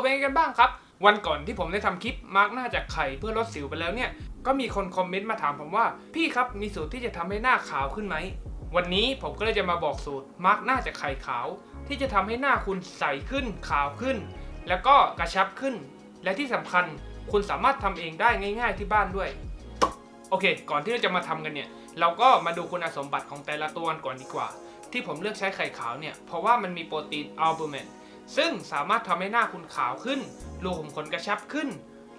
เป็นไงกันบ้างครับ วันก่อนที่ผมได้ทำคลิปมาร์กหน้าจากไข่เพื่อลดสิวไปแล้วเนี่ย ก็มีคนคอมเมนต์มาถามผมว่า พี่ครับมีสูตรที่จะทำให้หน้าขาวขึ้นไหม วันนี้ผมก็เลยจะมาบอกสูตรมาร์กหน้าจากไข่ขาว ที่จะทำให้หน้าคุณใสขึ้นขาวขึ้น แล้วก็กระชับขึ้น และที่สำคัญคุณสามารถทำเองได้ง่าย ๆที่บ้านด้วย โอเค ก่อนที่เราจะมาทำกันเนี่ย เราก็มาดูคุณสมบัติของแต่ละตัวก่อนดีกว่า ที่ผมเลือกใช้ไข่ขาวเนี่ยเพราะว่ามันมีโปรตีนอัลบูมิน ซึ่งสามารถทำให้หน้าคุณขาวขึ้น รูขุมขนกระชับขึ้น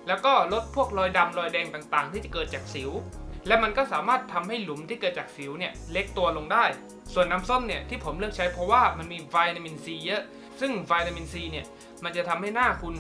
แล้วก็ลดพวกรอยดำรอยแดงต่างๆ ที่จะเกิดจากสิว และมันก็สามารถทำให้หลุมที่เกิดจากสิวเนี่ยเล็กตัวลงได้ ส่วนน้ำส้มเนี่ยที่ผมเลือกใช้เพราะว่ามันมีวิตามินซีเยอะ ซึ่งวิตามินซีเนี่ยมันจะทำให้หน้าคุณ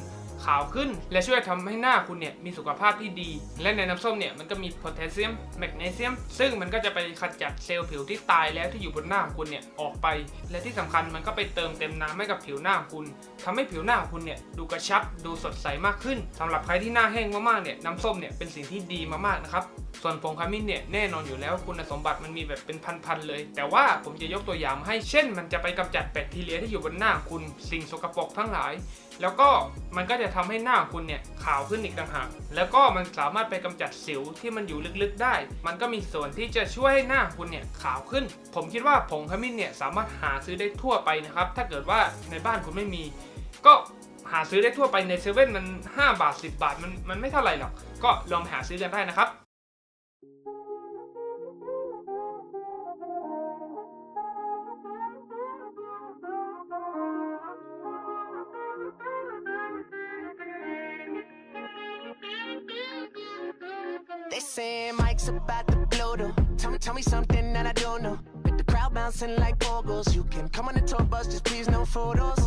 ขาวขึ้น และช่วยทำให้หน้าคุณเนี่ยมีสุขภาพที่ดี และในน้ำส้มเนี่ยมันก็มีโพแทสเซียมแมกนีเซียม ซึ่งมันก็จะไปขจัดเซลล์ผิวที่ตายแล้วที่อยู่บนหน้าของคุณเนี่ยออกไป และที่สำคัญมันก็ไปเติมเต็มน้ำให้กับผิวหน้าของคุณทำให้ผิวหน้าของคุณเนี่ยดูกระชับดูสดใสมากขึ้นสำหรับใครที่หน้าแห้งมากๆเนี่ยน้ำส้มเนี่ยเป็นสิ่งที่ดีมากๆนะครับ ส่วนผงขมิ้นเนี่ยแน่นอนอยู่แล้วคุณสมบัติมันมีแบบเป็นพันๆเลย แต่ว่าผมจะยกตัวอย่างให้เช่น มันจะไปกำจัดแบคทีเรียที่อยู่บนหน้าคุณสิ่งสกปรกทั้งหลาย แล้วก็มันก็จะทำให้หน้าคุณเนี่ยขาวขึ้นอีกต่างหากแล้วก็มันสามารถไปกำจัดสิวที่มันอยู่ลึกๆได้ มันก็มีส่วนที่จะช่วยให้หน้าคุณเนี่ยขาวขึ้น ผมคิดว่าผงขมิ้นเนี่ยสามารถหาซื้อได้ทั่วไปนะครับถ้าเกิดว่าในบ้านคุณไม่มี ก็หาซื้อได้ทั่วไปในเซเว่นมัน 5 บาท 10 บาทมันมันไม่เท่าไหร่หรอกก็ลองหาซื้อกันได้นะครับ about to blow though. Tell me, tell me something that I don't know. With the crowd bouncing like bogles, you can come on the tour bus, just please no photos.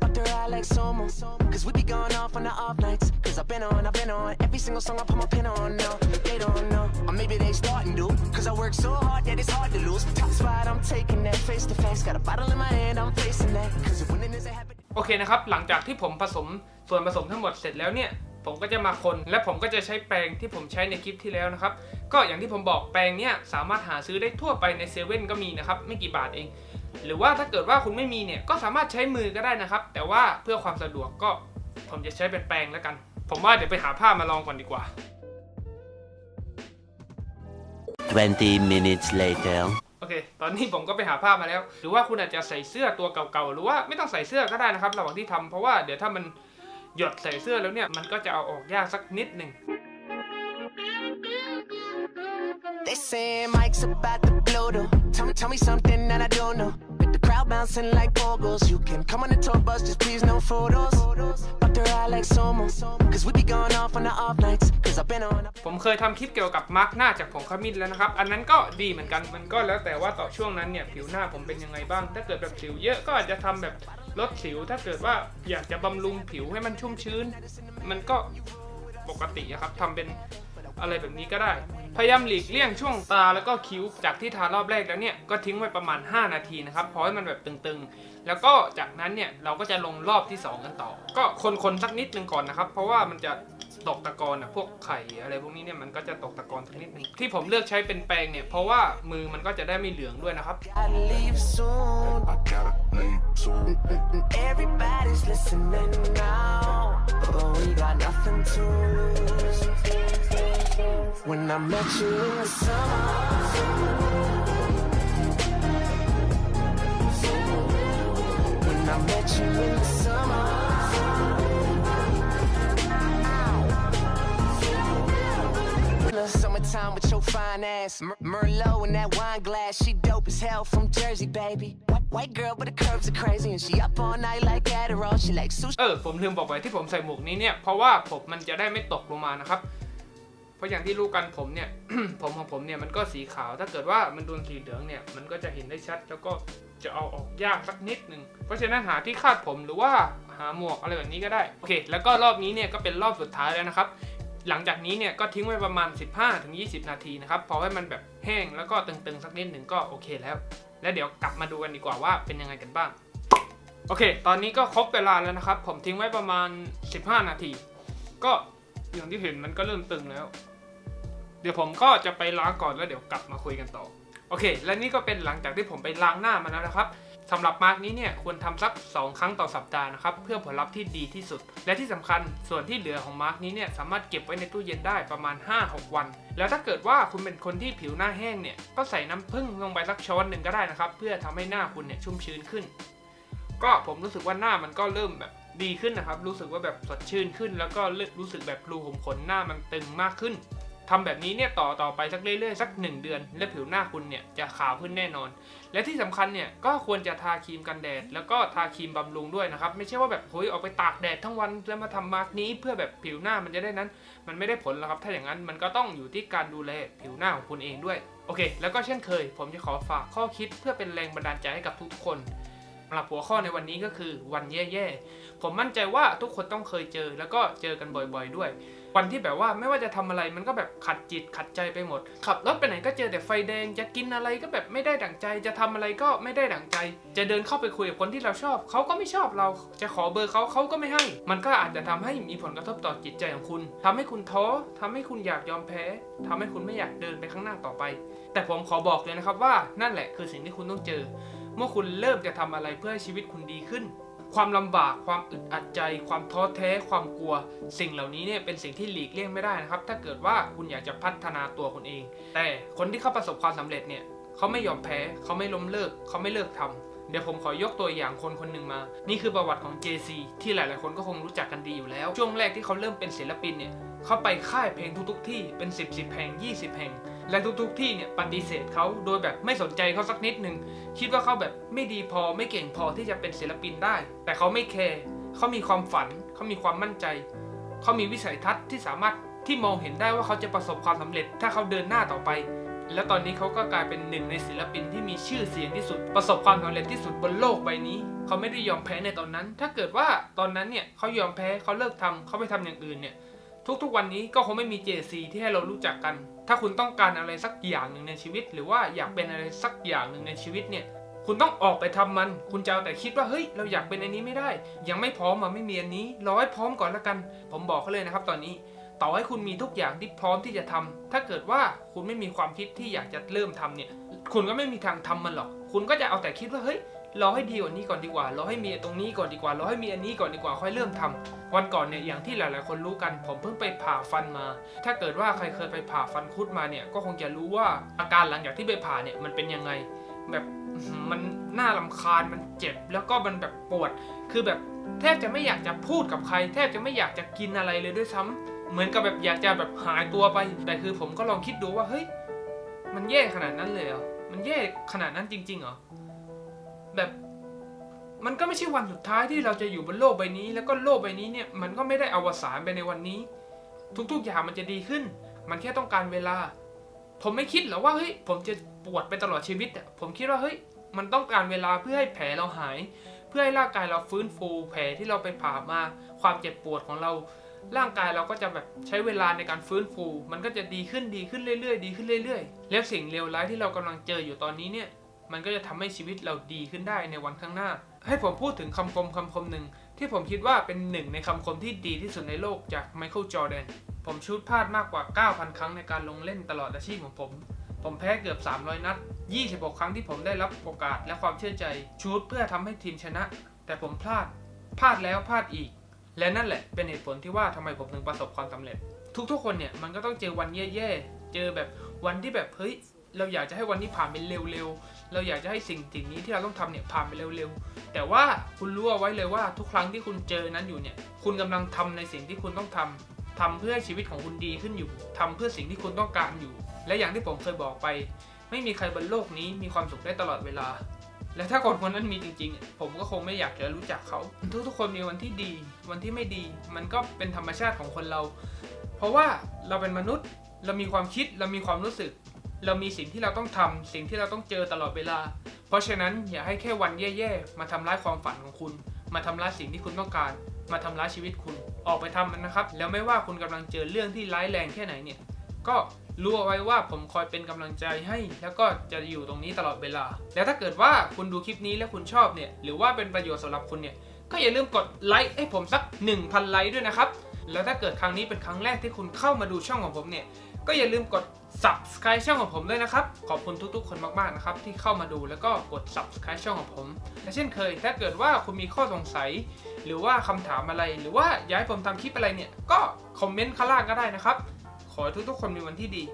But they're all like Somo. Cause we be going off on the off nights. Cause I've been on, I've been on. Every single song I put my pin on No, They don't know. Or maybe they starting to. Cause I work so hard that it's hard to lose. Top spot, I'm taking that face to face. Got a bottle in my hand, I'm facing that. Cause if winning is a habit. โอเคนะครับ หลังจากที่ผมผสมส่วนผสมทั้งหมดเสร็จแล้วเนี่ย ผมก็จะมาคนและผมก็จะใช้แปรงที่ผมใช้ในคลิปที่แล้วนะครับ ก็อย่างที่ผมบอกแปรงเนี่ยสามารถหาซื้อได้ทั่วไปในเซเว่นก็มีนะครับไม่กี่บาทเอง หรือว่าถ้าเกิดว่าคุณไม่มีเนี่ยก็สามารถใช้มือก็ได้นะครับ แต่ว่าเพื่อความสะดวกก็ผมจะใช้เป็นแปรงแล้วกัน ผมว่าเดี๋ยวไปหาผ้ามาลองก่อนดีกว่า 20 minutes later. โอเค ตอนนี้ผมก็ไปหาผ้ามาแล้ว หรือว่าคุณอาจจะใส่เสื้อตัวเก่าๆ หรือว่าไม่ต้องใส่เสื้อก็ได้นะครับ ระหว่างที่ทำเพราะว่าเดี๋ยวถ้ามันหยดใส่เสื้อแล้วเนี่ย มันก็จะเอาออกยากสักนิดหนึ่ง They saying Mike's about to blow though. Tell me, tell me something that I don't know. With the crowd bouncing like bogles, you can come on the tour bus, just please no photos. But they're all like Somo. Cause we be going off on the off nights. Cause I've been on. ผมเคยทำคลิปเกี่ยวกับมาร์กหน้าจากผงขมิ้นแล้วนะครับ อันนั้นก็ดีเหมือนกัน มันก็แล้วแต่ว่าต่อช่วงนั้นเนี่ยผิวหน้าผมเป็นยังไงบ้าง ถ้าเกิดแบบสิวเยอะก็อาจจะทำแบบลดสิว ถ้าเกิดว่าอยากจะบำรุงผิวให้มันชุ่มชื้น มันก็ปกติอะครับทำเป็น อะไรแบบนี้ก็ได้ พยายามหลีกเลี่ยงช่วงตาแล้วก็คิ้วจากที่ทารอบแรกแล้วเนี่ยก็ทิ้งไว้ประมาณ 5 นาทีนะครับเพราะให้มันแบบตึงๆ แล้วก็จากนั้นเนี่ยเราก็จะลงรอบที่ 2 กันต่อ ก็คนๆสักนิดนึงก่อนนะครับ เพราะว่ามันจะตกตะกอนอะพวกไข่อะไรพวกนี้เนี่ยมันก็จะตกตะกอนสักนิดนึงที่ผมเลือกใช้เป็นแปรงเนี่ยเพราะว่ามือมันก็จะได้ไม่เหลืองด้วยนะครับ Gotta leave soon. I gotta leave soon. Everybody's listening now. But we got nothing to lose. When I met you in the summer. When I met you in the summer. Summertime with your fine ass. Mer- Merlot in that wine glass. She dope as hell from Jersey, baby. White, girl, but the curves are crazy. And she up all night like Adderall. She like sushi. เออ ผมลืมบอกไปที่ผมใส่หมวกนี้เนี่ย เพราะว่าผมมันจะได้ไม่ตกลงมานะครับ เพราะอย่างที่รู้กันผมเนี่ย ผมของผมเนี่ยมันก็สีขาว ถ้าเกิดว่ามันโดนสีเหลืองเนี่ยมันก็จะเห็นได้ชัด แล้วก็จะเอาออกยากสักนิดหนึ่ง เพราะฉะนั้นหาที่คาดผมหรือว่าหาหมวกอะไรแบบนี้ก็ได้ โอเค แล้วก็รอบนี้เนี่ยก็เป็นรอบสุดท้ายแล้วนะครับหลังจากนี้เนี่ยก็ทิ้งไว้ประมาณ 15-20 นาทีนะครับพอให้มันแบบแห้งแล้วก็ตึงๆ สักนิดหนึ่งก็โอเคแล้ว แล้วเดี๋ยวกลับมาดูกันดีกว่าว่าเป็นยังไงกันบ้าง โอเค ตอนนี้ก็ครบเวลาแล้วนะครับ ผมทิ้งไว้ประมาณ 15 นาที ก็ อย่างที่เห็นมันก็เริ่มตึงแล้ว เดี๋ยวผมก็จะไปล้างก่อนแล้วเดี๋ยวกลับมาคุยกันต่อ โอเค และนี่ก็เป็นหลังจากที่ผมไปล้างหน้ามาแล้วนะครับสำหรับมาร์กนี้เนี่ยควรทำสัก 2 ครั้งต่อสัปดาห์นะครับเพื่อผลลัพธ์ที่ดีที่สุด และที่สำคัญส่วนที่เหลือของมาร์กนี้เนี่ยสามารถเก็บไว้ในตู้เย็นได้ประมาณ 5-6 วัน แล้วถ้าเกิดว่าคุณเป็นคนที่ผิวหน้าแห้งเนี่ยก็ใส่น้ำผึ้งลงไปสักช้อนหนึ่งก็ได้นะครับเพื่อทำให้หน้าคุณเนี่ยชุ่มชื้นขึ้น ก็ผมรู้สึกว่าหน้ามันก็เริ่มแบบ ดีขึ้นนะครับ รู้สึกว่าแบบสดชื่นขึ้น แล้วก็รู้สึกแบบรูขุมขนหน้ามันตึงมากขึ้นทำแบบนี้เนี่ยต่อต่อไปสักเรื่อยๆสัก 1 เดือน และผิวหน้าคุณเนี่ยจะขาวขึ้นแน่นอน และที่สำคัญเนี่ยก็ควรจะทาครีมกันแดด แล้วก็ทาครีมบำรุงด้วยนะครับ ไม่ใช่ว่าแบบเฮ้ยออกไปตากแดดทั้งวันแล้วมาทำมาร์กนี้เพื่อแบบผิวหน้ามันจะได้นั้น มันไม่ได้ผลหรอกครับ ถ้าอย่างนั้นมันก็ต้องอยู่ที่การดูแลผิวหน้าของคุณเองด้วยโอเค แล้วก็เช่นเคย ผมจะขอฝากข้อคิดเพื่อเป็นแรงบันดาลใจให้กับทุกคน หรับหัวข้อในวันนี้ก็คือวันแย่ๆ ผมมั่นใจว่าทุกคนต้องเคยเจอแล้วก็เจอกันบ่อยๆด้วย วันที่แบบว่าไม่ว่าจะทำอะไรมันก็แบบขัดจิตขัดใจไปหมด ขับรถไปไหนก็เจอแต่ไฟแดง จะกินอะไรก็แบบไม่ได้ดั่งใจ จะทำอะไรก็ไม่ได้ดั่งใจ จะเดินเข้าไปคุยกับคนที่เราชอบ เขาก็ไม่ชอบเรา จะขอเบอร์เขาเขาก็ไม่ให้ มันก็อาจจะทำให้มีผลกระทบต่อจิตใจของคุณทำให้คุณท้อทำให้คุณอยากยอมแพ้ทำให้คุณไม่อยากเดินไปข้างหน้าต่อไป แต่ผมขอบอกเลยนะครับว่านั่นแหละคือสิ่งที่คุณต้องเจอ เมื่อคุณเริ่มจะทำอะไรเพื่อให้ชีวิตคุณดีขึ้น ความลำบาก ความอึดอัดใจ ความท้อแท้ ความกลัว สิ่งเหล่านี้เนี่ยเป็นสิ่งที่หลีกเลี่ยงไม่ได้นะครับ ถ้าเกิดว่าคุณอยากจะพัฒนาตัวคุณเอง แต่คนที่เขาประสบความสำเร็จเนี่ยเขาไม่ยอมแพ้ เขาไม่ล้มเลิก เขาไม่เลิกทำเดี๋ยวผมขอยกตัวอย่างคนคนหนึ่งมา นี่คือประวัติของ JC ที่หลาย ๆ คนก็คงรู้จักกันดีอยู่แล้ว ช่วงแรกที่เขาเริ่มเป็นศิลปินเนี่ย เขาไปค่ายเพลงทุก ๆ ที่เป็น 10 10แห่ง 20 แห่ง และทุกๆที่เนี่ยปฏิเสธเขาโดยแบบไม่สนใจเขาสักนิดหนึ่งคิดว่าเขาแบบไม่ดีพอไม่เก่งพอที่จะเป็นศิลปินได้ แต่เขาไม่แคร์เขามีความฝันเขามีความมั่นใจเขามีวิสัยทัศน์ที่สามารถที่มองเห็นได้ว่าเขาจะประสบความสำเร็จ ถ้าเขาเดินหน้าต่อไป และตอนนี้เขาก็กลายเป็นหนึ่งในศิลปินที่มีชื่อเสียงที่สุด ประสบความสำเร็จที่สุดบนโลกใบนี้ เขาไม่ได้ยอมแพ้ในตอนนั้น ถ้าเกิดว่าตอนนั้นเนี่ยเขายอมแพ้เขาเลิกทำเขาไปทำอย่างอื่นเนี่ย ทุกๆวันนี้ก็คงไม่มี JC ที่ให้เรารู้จักกัน ถ้าคุณต้องการอะไรสักอย่างหนึ่งในชีวิต หรือว่าอยากเป็นอะไรสักอย่างหนึ่งในชีวิตเนี่ย คุณต้องออกไปทำมัน คุณจะเอาแต่คิดว่าเฮ้ยเราอยากเป็นอันนี้ไม่ได้ ยังไม่พร้อมมาไม่มีอันนี้รอให้พร้อมก่อนละกัน ผมบอกเขาเลยนะครับ ตอนนี้ต่อให้คุณมีทุกอย่างที่พร้อมที่จะทำถ้าเกิดว่าคุณไม่มีความคิดที่อยากจะเริ่มทำเนี่ย คุณก็ไม่มีทางทำมันหรอก คุณก็จะเอาแต่คิดว่าเฮ้ย รอให้ดีกว่านี้ก่อนดีกว่ารอให้มีตรงนี้ก่อนดีกว่ารอให้มีอันนี้ก่อนดีกว่าค่อยเริ่มทำวันก่อนเนี่ยอย่างที่หลาย ๆ คนรู้กัน ผมเพิ่งไปผ่าฟันมา ถ้าเกิดว่าใครเคยไปผ่าฟันคุดมาเนี่ยก็คงจะรู้ว่าอาการหลังจากที่ไปผ่าเนี่ยมันเป็นยังไง แบบมันน่าลำคาญมันเจ็บแล้วก็มันแบบปวด คือแบบแทบจะไม่อยากจะพูดกับใคร แทบจะไม่อยากจะกินอะไรเลยด้วยซ้ำเหมือนกับแบบอยากจะแบบหายตัวไป แต่คือผมก็ลองคิดดูว่าเฮ้ยมันแย่ขนาดนั้นเลยเหรอมันแย่ขนาดนั้นจริงๆเหรอ แบบมันก็ไม่ใช่วันสุดท้ายที่เราจะอยู่บนโลกใบนี้ แล้วก็โลกใบนี้เนี่ยมันก็ไม่ได้อวสานไปในวันนี้ ทุกๆอย่างมันจะดีขึ้น มันแค่ต้องการเวลา ผมไม่คิดหรอกว่าเฮ้ยผมจะปวดไปตลอดชีวิตอะผมคิดว่าเฮ้ยมันต้องการเวลาเพื่อให้แผลเราหาย เพื่อให้ร่างกายเราฟื้นฟู แผลที่เราไปผ่ามา ความเจ็บปวดของเรา ร่างกายเราก็จะแบบใช้เวลาในการฟื้นฟู มันก็จะดีขึ้นดีขึ้นเรื่อยๆ ดีขึ้นเรื่อยๆ แล้วสิ่งเลวร้ายที่เรากำลังเจออยู่ตอนนี้เนี่ย มันก็จะทำให้ชีวิตเราดีขึ้นได้ในวันข้างหน้า ให้ผมพูดถึงคำคมคำคมหนึ่งที่ผมคิดว่าเป็นหนึ่งในคำคมที่ดีที่สุดในโลกจากไมเคิลจอร์แดน ผมชูดพลาดมากกว่า 9,000 ครั้งในการลงเล่นตลอดอาชีพของผม ผมแพ้เกือบ 300 นัด 26 ครั้งที่ผมได้รับโอกาสและความเชื่อใจชูดเพื่อทำให้ทีมชนะ แต่ผมพลาด พลาดแล้วพลาดอีก และนั่นแหละเป็นเหตุผลที่ว่าทำไมผมถึงประสบความสำเร็จ ทุกๆ คนเนี่ยมันก็ต้องเจอวันแย่ๆ เจอแบบวันที่แบบเฮ้ยเราอยากจะให้วันนี้ผ่านไปเร็วๆ เราอยากจะให้สิ่งสิ่งนี้ที่เราต้องทำเนี่ยผ่านไปเร็วๆ แต่ว่าคุณรู้เอาไว้เลยว่าทุกครั้งที่คุณเจอนั้นอยู่เนี่ย คุณกำลังทำในสิ่งที่คุณต้องทำทำเพื่อให้ชีวิตของคุณดีขึ้นอยู่ทำเพื่อสิ่งที่คุณต้องการอยู่ และอย่างที่ผมเคยบอกไป ไม่มีใครบนโลกนี้มีความสุขได้ตลอดเวลา และถ้าคนคนนั้นมีจริงๆ ผมก็คงไม่อยากจะรู้จักเขา ทุกๆคนมีวันที่ดี วันที่ไม่ดี มันก็เป็นธรรมชาติของคนเรา เพราะว่าเราเป็นมนุษย์ เรามีความคิด เรามีความรู้สึก เรามีสิ่งที่เราต้องทำสิ่งที่เราต้องเจอตลอดเวลา เพราะฉะนั้นอย่าให้แค่วันแย่ๆ มาทำร้ายความฝันของคุณ มาทำร้ายสิ่งที่คุณต้องการ มาทำร้ายชีวิตคุณ ออกไปทำมันนะครับ แล้วไม่ว่าคุณกำลังเจอเรื่องที่ร้ายแรงแค่ไหนเนี่ย ก็รู้เอาไว้ว่าผมคอยเป็นกำลังใจให้ แล้วก็จะอยู่ตรงนี้ตลอดเวลา แล้วถ้าเกิดว่าคุณดูคลิปนี้แล้วคุณชอบเนี่ย หรือว่าเป็นประโยชน์สำหรับคุณเนี่ย ก็อย่าลืมกดไลค์ให้ผมสัก 1,000 ไลค์ด้วยนะครับ แล้วถ้าเกิดครั้งนี้เป็นครั้งแรกที่คุณเข้ามาดูช่องของผมเนี่ย ก็อย่าลืมกด subscribe ช่องของผมด้วยนะครับ ขอบคุณทุกๆ คนมากๆนะครับที่เข้ามาดูแล้วก็กด subscribe ช่องของผมและเช่นเคย ถ้าเกิดว่าคุณมีข้อสงสัย หรือว่าคำถามอะไร หรือว่าอยากให้ผมทำคลิปอะไรเนี่ย ก็คอมเมนต์ข้างล่างก็ได้นะครับ ขอให้ทุกๆ คนมีวันที่ดี